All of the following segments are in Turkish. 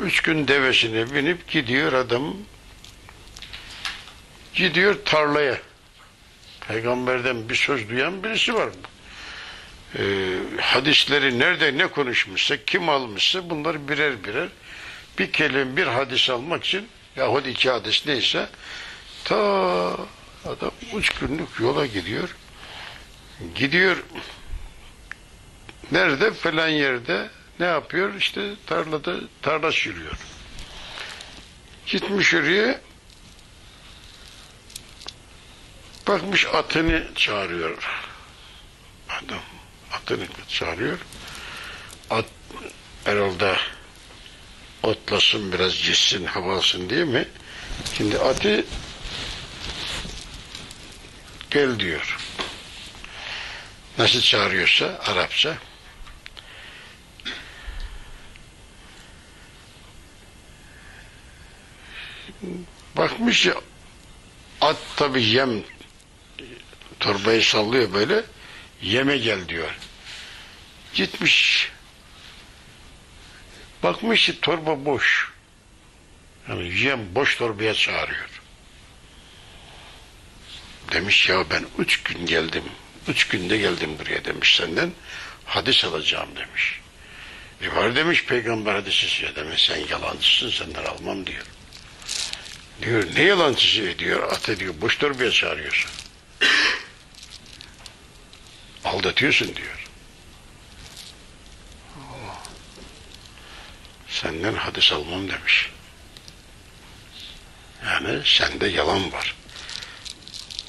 Üç gün devesine binip gidiyor adam. Gidiyor tarlaya. Peygamberden bir söz duyan birisi var. Ee, hadisleri nerede ne konuşmuşsa, kim almışsa bunları birer birer bir kelime bir hadis almak için yahut iki hadis neyse ta adam üç günlük yola gidiyor. Gidiyor nerede falan yerde ne yapıyor? İşte tarlada tarla sürüyor. Gitmiş oraya bakmış atını çağırıyor. Adam atını çağırıyor. At herhalde otlasın biraz cissin havasın değil mi? Şimdi atı gel diyor. Nasıl çağırıyorsa Arapça. Bakmış ya at tabi yem torbayı sallıyor böyle yeme gel diyor. Gitmiş bakmış ki torba boş. Yani yem boş torbaya çağırıyor. Demiş ya ben üç gün geldim. Üç günde geldim buraya demiş senden. Hadis alacağım demiş. E var demiş peygamber hadisi ya demiş sen yalancısın senden almam diyor. Diyor ne yalancısı diyor at diyor boş torbaya çağırıyorsun. Aldatıyorsun diyor. Senden hadis almam demiş. Yani sende yalan var.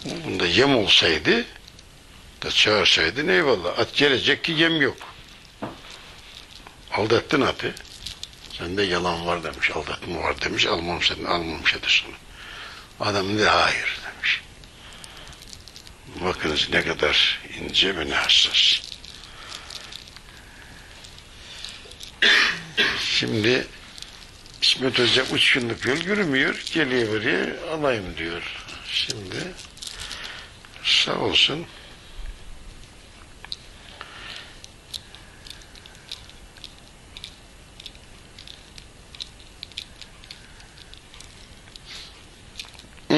Bunda yem olsaydı da çağırsaydın eyvallah. At gelecek ki yem yok. Aldattın atı. Sende yalan var demiş. Aldatma var demiş. Almam seni almamış edesini. Adam de hayır demiş. Bakınız ne kadar ince ve ne hassas. Şimdi İsmet Hoca üç günlük yol yürümüyor. Geliyor buraya alayım diyor. Şimdi sağ olsun.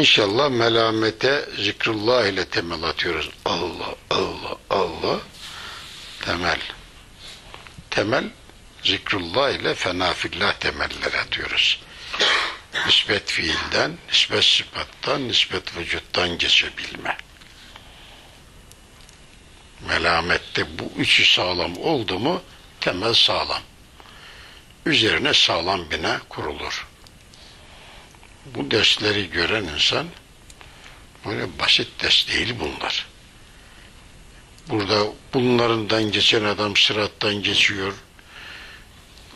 İnşallah melamete zikrullah ile temel atıyoruz. Allah, Allah, Allah. Temel. Temel zikrullah ile fenafillah temeller atıyoruz. Nispet fiilden, nispet sıfattan, nispet vücuttan geçebilme. Melamette bu üçü sağlam oldu mu temel sağlam. Üzerine sağlam bina kurulur. Bu dersleri gören insan böyle basit ders değil bunlar. Burada bunlarından geçen adam sırattan geçiyor,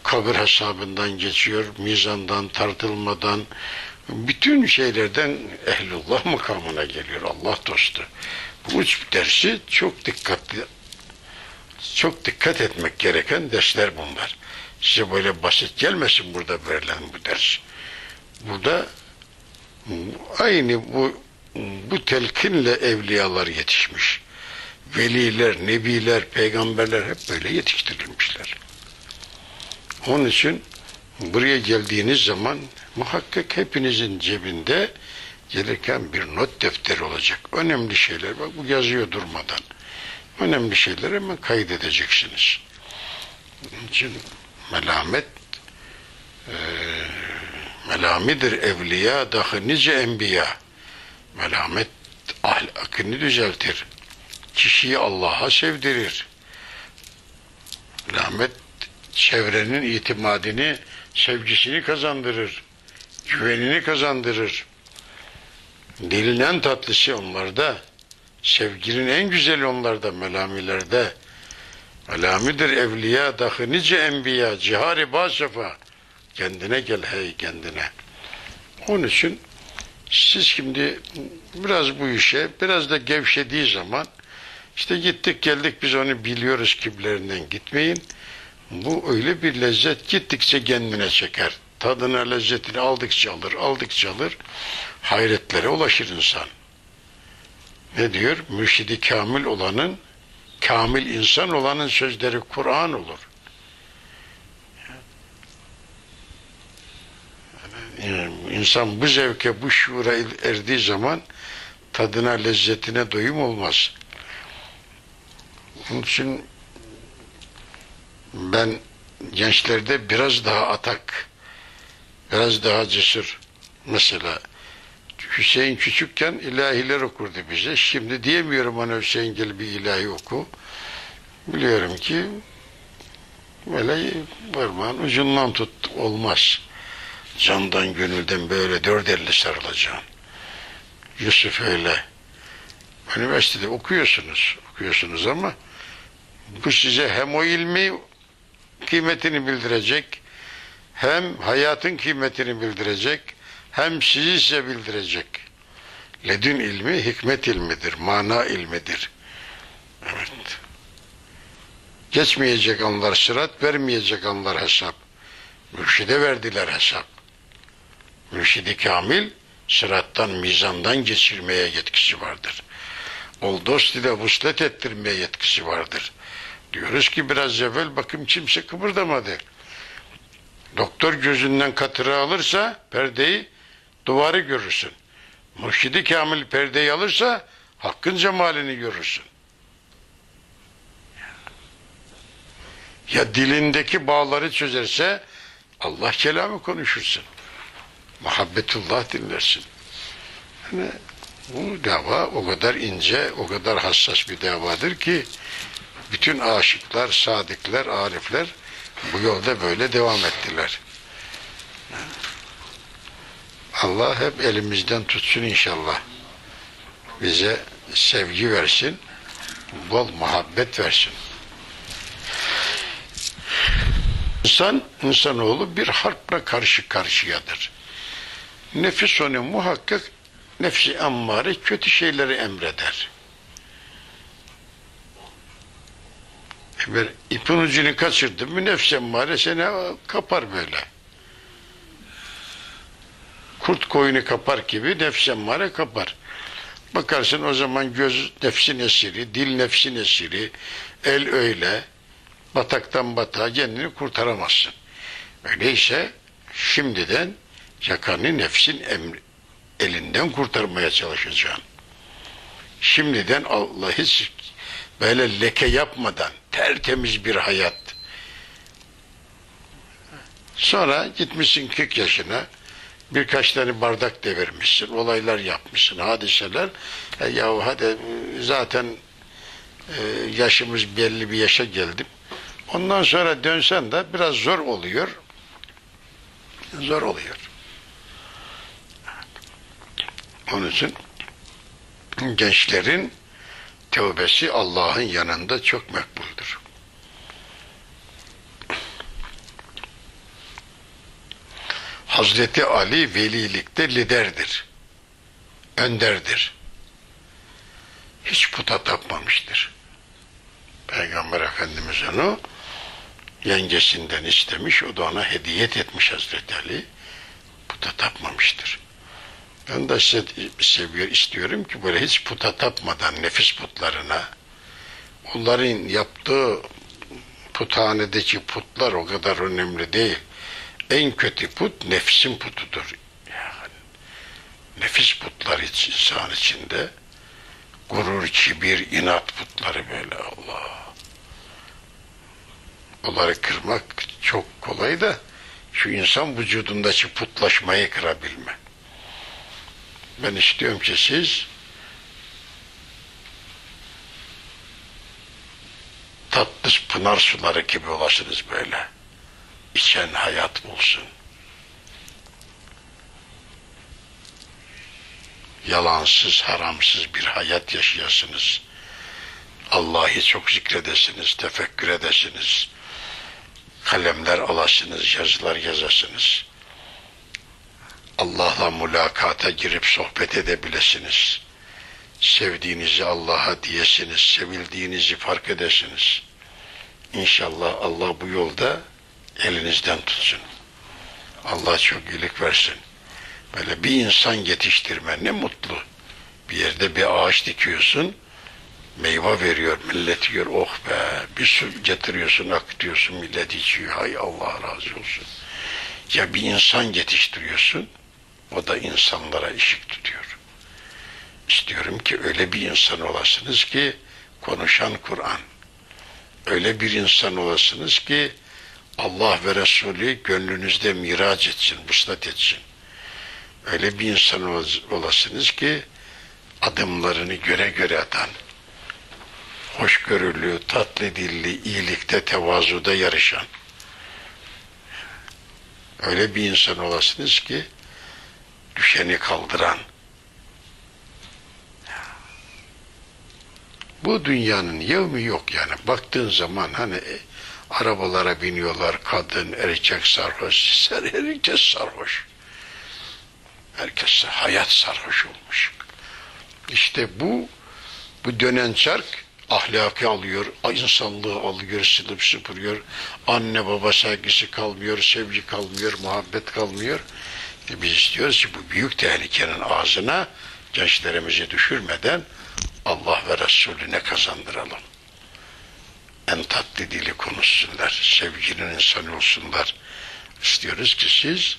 kabir hesabından geçiyor, mizandan, tartılmadan, bütün şeylerden ehlullah makamına geliyor, Allah dostu. Bu üç dersi çok dikkatli, çok dikkat etmek gereken dersler bunlar. Size böyle basit gelmesin burada verilen bu ders. Burada aynı bu bu telkinle evliyalar yetişmiş. Veliler, nebiler, peygamberler hep böyle yetiştirilmişler. Onun için buraya geldiğiniz zaman muhakkak hepinizin cebinde gereken bir not defteri olacak. Önemli şeyler, bak bu yazıyor durmadan. Önemli şeyleri hemen kaydedeceksiniz. Onun için melamet e, melamidir evliya dahi nice enbiya. Melamet ahlakını düzeltir. Kişiyi Allah'a sevdirir. Melamet çevrenin itimadini, sevgisini kazandırır. Güvenini kazandırır. Dilin en tatlısı onlarda. Sevginin en güzeli onlarda, melamilerde. Melamidir evliya dahi nice enbiya, cihari basefa. Kendine gel hey kendine. Onun için siz şimdi biraz bu işe biraz da gevşediği zaman işte gittik geldik biz onu biliyoruz kiblerinden gitmeyin. Bu öyle bir lezzet gittikçe kendine çeker. Tadına lezzetini aldıkça alır, aldıkça alır. Hayretlere ulaşır insan. Ne diyor? Mürşidi kamil olanın, kamil insan olanın sözleri Kur'an olur. İnsan bu zevke, bu şuura erdiği zaman tadına, lezzetine doyum olmaz. Onun için ben gençlerde biraz daha atak, biraz daha cesur. Mesela Hüseyin küçükken ilahiler okurdu bize. Şimdi diyemiyorum bana Hüseyin gel bir ilahi oku. Biliyorum ki böyle parmağın ucundan tut olmaz. Candan gönülden böyle dört elle sarılacaksın. Yusuf öyle. Üniversitede okuyorsunuz, okuyorsunuz ama bu size hem o ilmi kıymetini bildirecek, hem hayatın kıymetini bildirecek, hem sizi size bildirecek. Ledün ilmi hikmet ilmidir, mana ilmidir. Evet. Geçmeyecek anlar sırat, vermeyecek anlar hesap. Mürşide verdiler hesap. Mürşidi kamil, sırattan, mizandan geçirmeye yetkisi vardır. Ol dost ile vuslet ettirmeye yetkisi vardır. Diyoruz ki biraz evvel bakın kimse kıpırdamadı. Doktor gözünden katırı alırsa perdeyi duvarı görürsün. Mürşidi kamil perdeyi alırsa hakkın cemalini görürsün. Ya dilindeki bağları çözerse Allah kelamı konuşursun. Muhabbetullah dinlersin. Yani bu dava o kadar ince, o kadar hassas bir davadır ki bütün aşıklar, sadıklar, arifler bu yolda böyle devam ettiler. Allah hep elimizden tutsun inşallah. Bize sevgi versin, bol muhabbet versin. İnsan, insanoğlu bir harpla karşı karşıyadır. Nefis onu muhakkak nefsi ammare kötü şeyleri emreder. Bir ipin ucunu kaçırdın mı nefsi emmare seni kapar böyle. Kurt koyunu kapar gibi nefsi emmare kapar. Bakarsın o zaman göz nefsin esiri, dil nefsin esiri, el öyle, bataktan batağa kendini kurtaramazsın. Öyleyse şimdiden yakanı nefsin emri, elinden kurtarmaya çalışacaksın. Şimdiden Allah hiç böyle leke yapmadan tertemiz bir hayat. Sonra gitmişsin 40 yaşına birkaç tane bardak devirmişsin, olaylar yapmışsın, hadiseler. E, yahu hadi zaten e, yaşımız belli bir yaşa geldim. Ondan sonra dönsen de biraz zor oluyor. Zor oluyor. Onun için gençlerin tövbesi Allah'ın yanında çok makbuldür. Hazreti Ali velilikte liderdir. Önderdir. Hiç puta tapmamıştır. Peygamber Efendimiz onu yengesinden istemiş, o da ona hediyet etmiş Hazreti Ali. Puta tapmamıştır. Ben de size seviyor, istiyorum ki böyle hiç puta tapmadan nefis putlarına, onların yaptığı puthanedeki putlar o kadar önemli değil. En kötü put nefsin putudur. Yani nefis putlar için, insan içinde gurur, kibir, inat putları böyle Allah. Onları kırmak çok kolay da şu insan vücudundaki putlaşmayı kırabilme. Ben istiyorum ki siz tatlı pınar suları gibi olasınız böyle. İçen hayat bulsun. Yalansız, haramsız bir hayat yaşayasınız. Allah'ı çok zikredesiniz, tefekkür edesiniz. Kalemler alasınız, yazılar yazasınız. Allah'la mülakata girip sohbet edebilesiniz. Sevdiğinizi Allah'a diyesiniz, sevildiğinizi fark edesiniz. İnşallah Allah bu yolda elinizden tutsun. Allah çok iyilik versin. Böyle bir insan yetiştirme ne mutlu. Bir yerde bir ağaç dikiyorsun, meyve veriyor, millet yiyor, oh be, bir su getiriyorsun, akıtıyorsun, millet içiyor, hay Allah razı olsun. Ya bir insan yetiştiriyorsun, o da insanlara ışık tutuyor. İstiyorum ki öyle bir insan olasınız ki konuşan Kur'an. Öyle bir insan olasınız ki Allah ve Resulü gönlünüzde miraç etsin, vuslat etsin. Öyle bir insan olas- olasınız ki adımlarını göre göre atan, hoşgörülü, tatlı dilli, iyilikte, tevazuda yarışan, öyle bir insan olasınız ki düşeni kaldıran, bu dünyanın yevmi yok yani. Baktığın zaman hani e, arabalara biniyorlar, kadın, erkek sarhoş, her herkes sarhoş. Herkes hayat sarhoş olmuş. İşte bu bu dönen çark ahlakı alıyor, insanlığı alıyor, silip süpürüyor. Anne baba saygısı kalmıyor, sevgi kalmıyor, muhabbet kalmıyor. Biz istiyoruz ki bu büyük tehlikenin ağzına gençlerimizi düşürmeden Allah ve Resulüne kazandıralım. En tatlı dili konuşsunlar, sevginin insanı olsunlar. İstiyoruz ki siz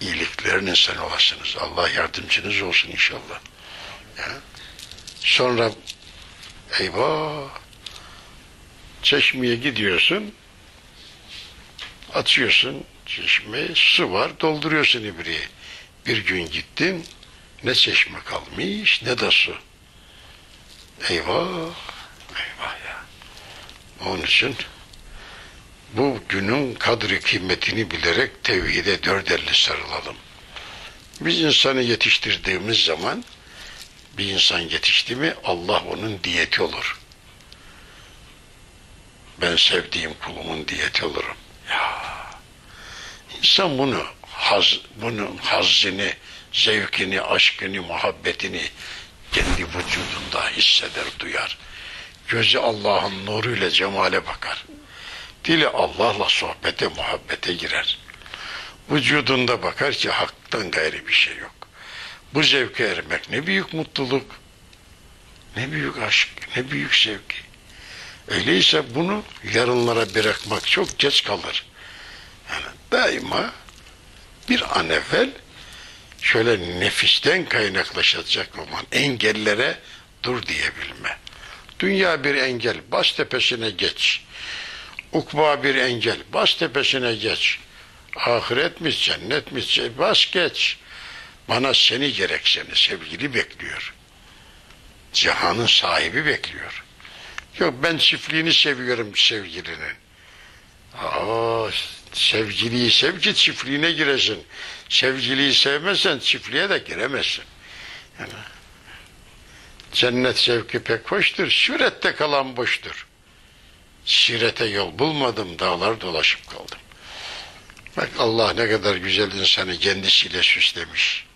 iyiliklerin insanı olasınız. Allah yardımcınız olsun inşallah. Ya. Sonra eyvah çeşmeye gidiyorsun açıyorsun çeşmeyi su var dolduruyorsun ibriği. Bir gün gittin ne çeşme kalmış ne de su. Eyvah eyvah ya. Onun için bu günün kadri kıymetini bilerek tevhide dört elle sarılalım. Biz insanı yetiştirdiğimiz zaman bir insan yetişti mi Allah onun diyeti olur. Ben sevdiğim kulumun diyeti olurum. Ya insan bunu haz, bunun hazzını, zevkini, aşkını, muhabbetini kendi vücudunda hisseder, duyar. Gözü Allah'ın nuruyla cemale bakar. Dili Allah'la sohbete, muhabbete girer. Vücudunda bakar ki haktan gayri bir şey yok. Bu zevke ermek ne büyük mutluluk, ne büyük aşk, ne büyük sevgi. Öyleyse bunu yarınlara bırakmak çok geç kalır. Yani daima bir an evvel şöyle nefisten kaynaklaşacak olan engellere dur diyebilme. Dünya bir engel, bas tepesine geç. Ukba bir engel, bas tepesine geç. Ahiretmiş, cennetmiş, bas geç. Bana seni gerek seni sevgili bekliyor. Cihanın sahibi bekliyor. Yok ben çiftliğini seviyorum sevgilinin. Aa, sevgiliyi sev ki çiftliğine giresin. Sevgiliyi sevmezsen çiftliğe de giremezsin. Yani, cennet zevki pek hoştur, şürette kalan boştur. Sirete yol bulmadım, dağlar dolaşıp kaldım. Bak Allah ne kadar güzel insanı kendisiyle süslemiş.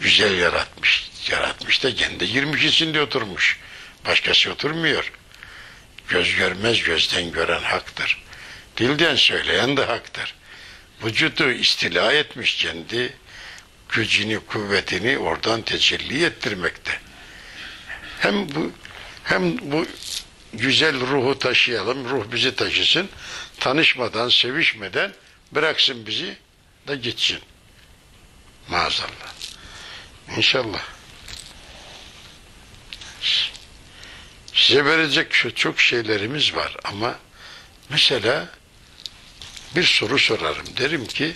Güzel yaratmış. Yaratmış da kendi 20 içinde oturmuş. Başkası oturmuyor. Göz görmez gözden gören haktır. Dilden söyleyen de haktır. Vücudu istila etmiş kendi gücünü, kuvvetini oradan tecelli ettirmekte. Hem bu hem bu güzel ruhu taşıyalım, ruh bizi taşısın. Tanışmadan, sevişmeden bıraksın bizi da gitsin. Maazallah. İnşallah. Size verecek şu çok şeylerimiz var ama mesela bir soru sorarım. Derim ki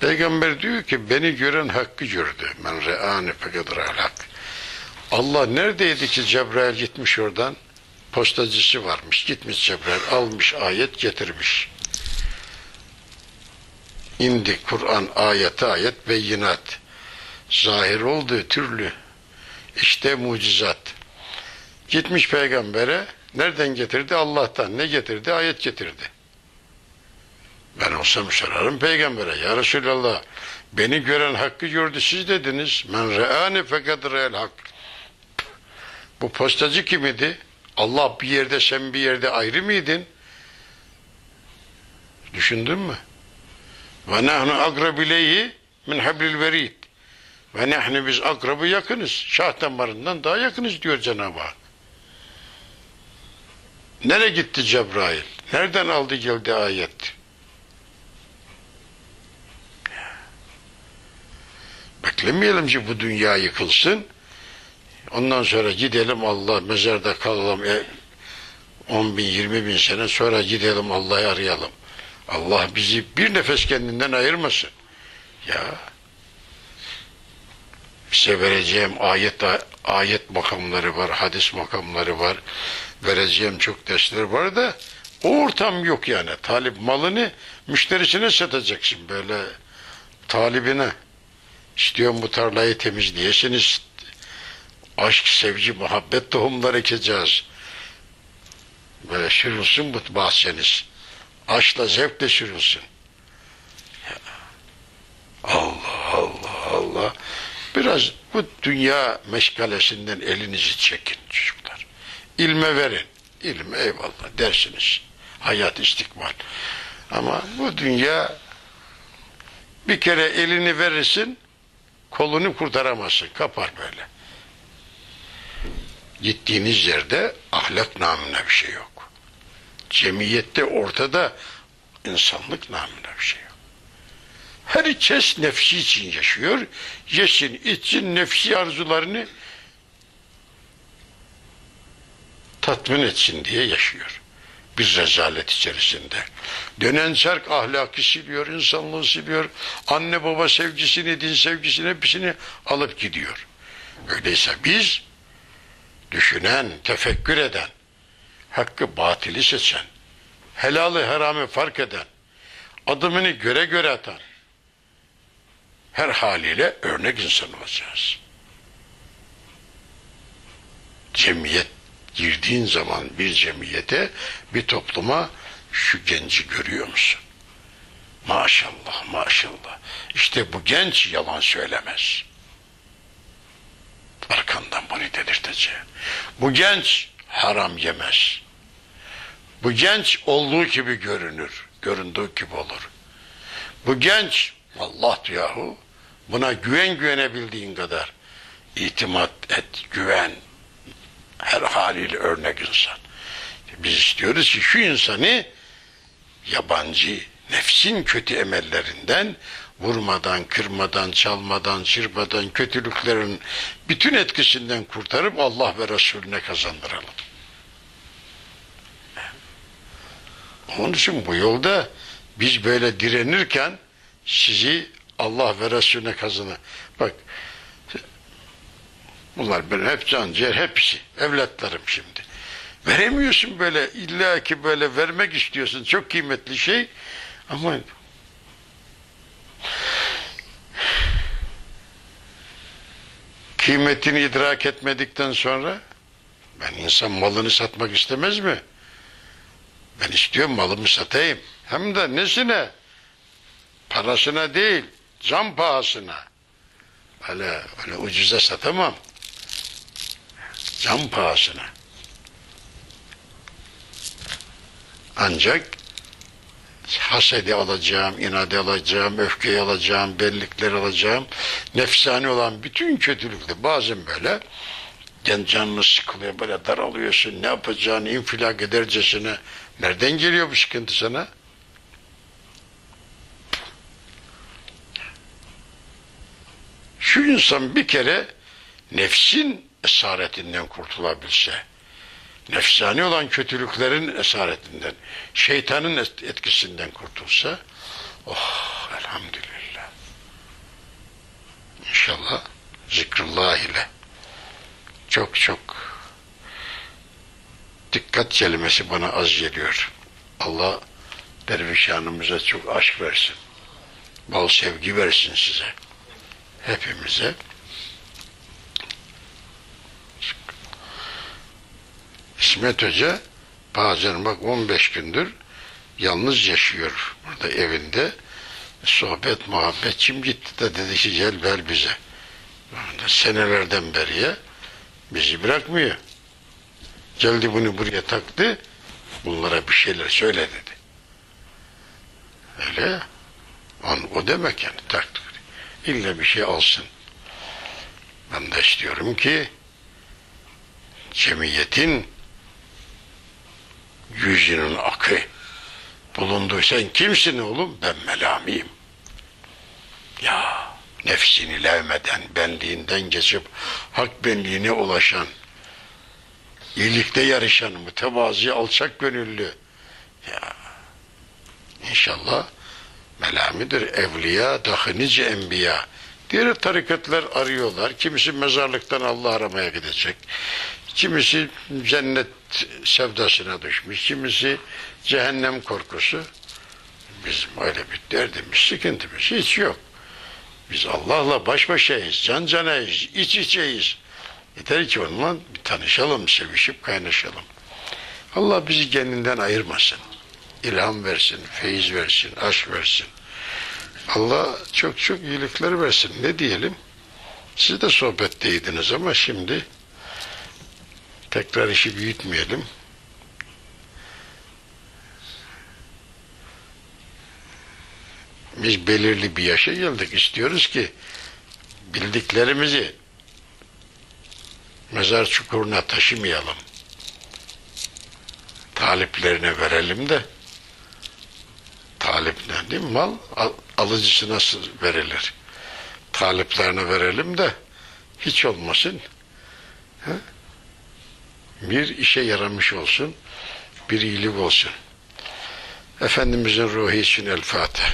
Peygamber diyor ki beni gören hakkı gördü. Men re'ane fekadır hak. Allah neredeydi ki Cebrail gitmiş oradan? Postacısı varmış. Gitmiş Cebrail almış ayet getirmiş. İndi Kur'an ayeti ayet beyinat. Zahir olduğu türlü. İşte mucizat. Gitmiş peygambere nereden getirdi? Allah'tan. Ne getirdi? Ayet getirdi. Ben olsam sorarım peygambere. Ya Resulallah beni gören hakkı gördü siz dediniz. Men re'ane fekad re'el hak. Bu postacı kim idi? Allah bir yerde sen bir yerde ayrı mıydın? Düşündün mü? Ve nahnu akrabileyhi min hablil verid. Ve nahnu biz akrabı yakınız. Şah damarından daha yakınız diyor Cenab-ı Hak. Nereye gitti Cebrail? Nereden aldı geldi ayet? Beklemeyelim ki bu dünya yıkılsın. Ondan sonra gidelim Allah mezarda kalalım. E, 10 bin 20 bin sene sonra gidelim Allah'ı arayalım. Allah bizi bir nefes kendinden ayırmasın. Ya bize vereceğim ayet ayet makamları var, hadis makamları var. Vereceğim çok dersler var da o ortam yok yani. Talip malını müşterisine satacaksın böyle talibine. İstiyorum bu tarlayı temizleyesiniz. Aşk, sevgi, muhabbet tohumları ekeceğiz. Böyle sürülsün bu bahçeniz. Aşkla, zevkle sürülsün. Ya. Biraz bu dünya meşgalesinden elinizi çekin çocuklar. İlme verin. İlme eyvallah dersiniz. Hayat istikbal. Ama bu dünya bir kere elini verirsin kolunu kurtaramazsın. Kapar böyle. Gittiğiniz yerde ahlak namına bir şey yok. Cemiyette ortada insanlık namına bir şey yok. Herkes nefsi için yaşıyor. Yesin, içsin nefsi arzularını tatmin etsin diye yaşıyor. Bir rezalet içerisinde. Dönen çark ahlakı siliyor, insanlığı siliyor. Anne baba sevgisini, din sevgisini hepsini alıp gidiyor. Öyleyse biz düşünen, tefekkür eden, hakkı batili seçen, helalı haramı fark eden, adımını göre göre atan, her haliyle örnek insan olacağız. Cemiyet girdiğin zaman bir cemiyete, bir topluma şu genci görüyor musun? Maşallah, maşallah. İşte bu genç yalan söylemez. Arkandan bunu delirteceğim. Bu genç haram yemez. Bu genç olduğu gibi görünür. Göründüğü gibi olur. Bu genç Allah yahu buna güven güvenebildiğin kadar itimat et, güven. Her haliyle örnek insan. Biz istiyoruz ki şu insanı yabancı, nefsin kötü emellerinden vurmadan, kırmadan, çalmadan, çırpmadan, kötülüklerin bütün etkisinden kurtarıp Allah ve Resulüne kazandıralım. Onun için bu yolda biz böyle direnirken sizi Allah ve Resulüne kazanır. Bak bunlar benim hep can ciğer hepsi evlatlarım şimdi. Veremiyorsun böyle illa ki böyle vermek istiyorsun çok kıymetli şey ama kıymetini idrak etmedikten sonra ben insan malını satmak istemez mi? Ben istiyorum malımı satayım. Hem de nesine? Parasına değil, can pahasına. Öyle, öyle ucuza satamam. Can pahasına. Ancak hasedi alacağım, inadı alacağım, öfkeyi alacağım, bellikleri alacağım. Nefsani olan bütün kötülükte bazen böyle can canını sıkılıyor, böyle daralıyorsun, ne yapacağını infilak edercesine. Nereden geliyor bu sıkıntı sana? Şu insan bir kere nefsin esaretinden kurtulabilse, nefsani olan kötülüklerin esaretinden, şeytanın etkisinden kurtulsa, oh elhamdülillah. İnşallah zikrullah ile çok çok dikkat kelimesi bana az geliyor. Allah dervişanımıza çok aşk versin. Bal sevgi versin size. Hepimize. İsmet Hoca bazen bak 15 gündür yalnız yaşıyor burada evinde. Sohbet, muhabbet kim gitti de dedi ki gel ver bize. Senelerden beriye bizi bırakmıyor. Geldi bunu buraya taktı. Bunlara bir şeyler söyle dedi. Öyle. On, o demek yani taktı. İlle bir şey alsın. Ben de istiyorum ki cemiyetin yüzünün akı bulundu. Sen kimsin oğlum? Ben melamiyim. Ya nefsini levmeden, benliğinden geçip hak benliğine ulaşan, iyilikte yarışan, mütevazi, alçak gönüllü. Ya inşallah melamidir. Evliya, dahi nice enbiya. Diğer tarikatlar arıyorlar. Kimisi mezarlıktan Allah aramaya gidecek. Kimisi cennet sevdasına düşmüş. Kimisi cehennem korkusu. Bizim öyle bir derdimiz, sıkıntımız hiç yok. Biz Allah'la baş başayız, can canayız, iç içeyiz. Yeter ki onunla bir tanışalım, sevişip kaynaşalım. Allah bizi kendinden ayırmasın. İlham versin, feyiz versin, aşk versin. Allah çok çok iyilikler versin. Ne diyelim? Siz de sohbetteydiniz ama şimdi tekrar işi büyütmeyelim. Biz belirli bir yaşa geldik. İstiyoruz ki bildiklerimizi mezar çukuruna taşımayalım. Taliplerine verelim de talipler değil mi? Mal al- alıcısı nasıl verilir? Taliplerine verelim de hiç olmasın. Ha? Bir işe yaramış olsun, bir iyilik olsun. Efendimizin ruhu için El Fatiha.